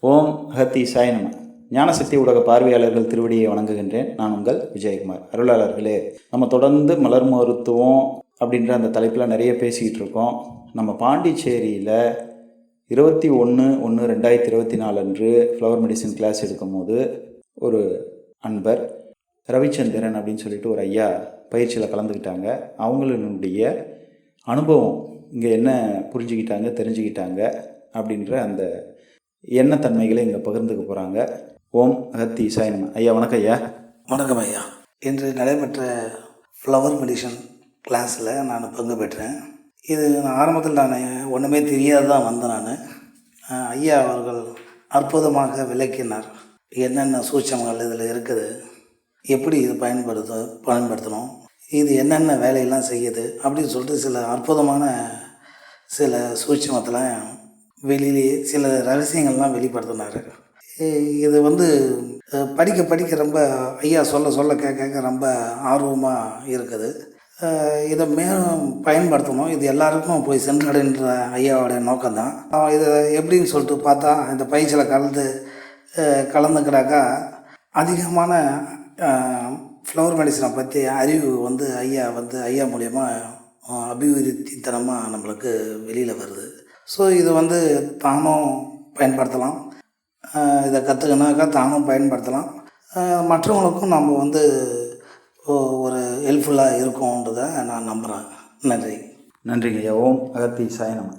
ஓம் ஹத்தி சாய் நம. ஞானசக்தி ஊடக பார்வையாளர்கள் திருவடியை வணங்குகின்றேன். நான் உங்கள் விஜயகுமார். அருளாளர்களே நம்ம தொடர்ந்து மலர் மருத்துவம் அப்படின்ற அந்த தலைப்பில் நிறைய பேசிக்கிட்டு இருக்கோம். நம்ம பாண்டிச்சேரியில் இருபத்தி ஒன்று ஒன்று ரெண்டாயிரத்தி இருபத்தி நாலு அன்று ஃப்ளவர் மெடிசன் கிளாஸ் எடுக்கும்போது ஒரு அன்பர் ரவிச்சந்திரன் அப்படின்னு சொல்லிட்டு ஒரு ஐயா பயிற்சியில் கலந்துக்கிட்டாங்க. அவங்களுடைய அனுபவம் இங்கே என்ன புரிஞ்சுக்கிட்டாங்க தெரிஞ்சுக்கிட்டாங்க அப்படின்ற அந்த என்ன தன்மைகளை இங்கே பகிர்ந்துக்க போகிறாங்க ஓம் அகத்தி சாயனம் ஐயா வணக்கம் ஐயா. வணக்கம் ஐயா. இன்று நடைபெற்ற ஃப்ளவர் மெடிசன் கிளாஸில் நான் பங்கு பெற்றேன். இது நான் ஆரம்பத்தில் நான் ஒன்றுமே தெரியாது தான் வந்தேன் நான். ஐயா அவர்கள் அற்புதமாக விளக்கினார். என்னென்ன சூட்சமங்கள் இதில் இருக்குது? எப்படி இது பயன்படுத்த பயன்படுத்தணும்? இது என்னென்ன வேலையெல்லாம் செய்யுது? அப்படின்னு சொல்லிட்டு சில அற்புதமான சில சூட்சமத்தெல்லாம் வெளியிலேயே சில ரகசியங்கள்லாம் வெளிப்படுத்தினார். இது வந்து படிக்க படிக்க ரொம்ப ஐயா சொல்ல சொல்ல கேட்க கேட்க ரொம்ப ஆர்வமாக இருக்குது. இதை மேலும் பயன்படுத்தணும். இது எல்லாருக்கும் போய் சென்றடைன்ற ஐயாவோடைய நோக்கம்தான். அவன் இதை எப்படின்னு சொல்லிட்டு பார்த்தா இந்த பயிற்சியில் கலந்து கலந்துக்கிறாக்கா அதிகமான ஃப்ளவர் மெடிசனை பற்றி அறிவு வந்து ஐயா வந்து ஐயா மூலயமா அபிவிருத்தித்தனமாக நம்மளுக்கு வெளியில் வருது. ஸோ இது வந்து தானும் பயன்படுத்தலாம். இதை கற்றுக்கினாக்கா தானும் பயன்படுத்தலாம். மற்றவங்களுக்கும் நம்ம வந்து ஒரு ஹெல்ப்ஃபுல்லாக இருக்கும்ன்றதை நான் நம்புகிறேன் நன்றி. நன்றிங்க ஐயா. ஓம் அகத்தி சாயனம்